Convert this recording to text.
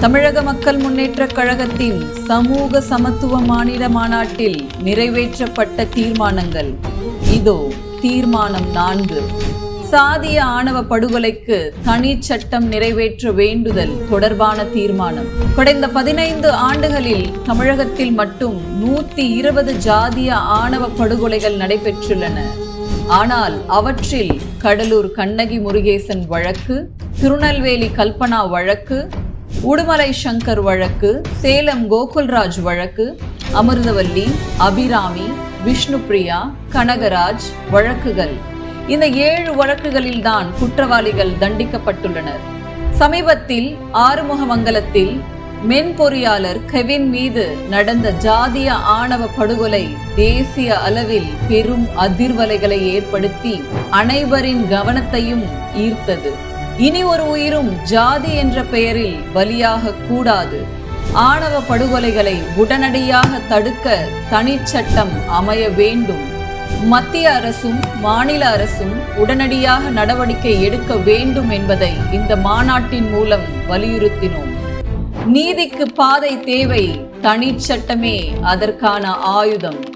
தமிழக மக்கள் முன்னேற்றக் கழகத்தின் சமூக சமத்துவ மாநில மாநாட்டில் நிறைவேற்றப்பட்ட தீர்மானங்கள். இதோ தீர்மானம் நான்கு. சாதிய ஆணவ படுகொலைக்கு தனி சட்டம் நிறைவேற்ற வேண்டுதல் தொடர்பான தீர்மானம். கடந்த பதினைந்து ஆண்டுகளில் தமிழகத்தில் மட்டும் நூத்தி இருபது ஜாதிய ஆணவ படுகொலைகள் நடைபெற்றுள்ளன. ஆனால் அவற்றில் கடலூர் கண்ணகி முருகேசன் வழக்கு திருநெல்வேலி கல்பனா வழக்கு உடுமலை சங்கர் வழக்கு சேலம் கோகுல்ராஜ் வழக்கு அமிர்தவல்லி அபிராமி விஷ்ணுபிரியா கனகராஜ் வழக்குகள். இந்த ஏழு வழக்குகளில்தான் குற்றவாளிகள் தண்டிக்கப்பட்டுள்ளனர். சமீபத்தில் ஆறுமுகமங்கலத்தில் மென்பொறியாளர் கெவின் மீது நடந்த ஜாதிய ஆணவ படுகொலை தேசிய அளவில் பெரும் அதிர்வலைகளை ஏற்படுத்தி அனைவரின் கவனத்தையும் ஈர்த்தது. இனி ஒரு உயிரும் ஜாதி என்ற பெயரில் பலியாக கூடாது. ஆணவ படுகொலைகளை உடனடியாக தடுக்க தனிச்சட்டம் அமைய வேண்டும். மத்திய அரசும் மாநில அரசும் உடனடியாக நடவடிக்கை எடுக்க வேண்டும் என்பதை இந்த மாநாட்டின் மூலம் வலியுறுத்தினோம். நீதிக்கு பாதை தேவை தனிச்சட்டமே அதற்கான ஆயுதம்.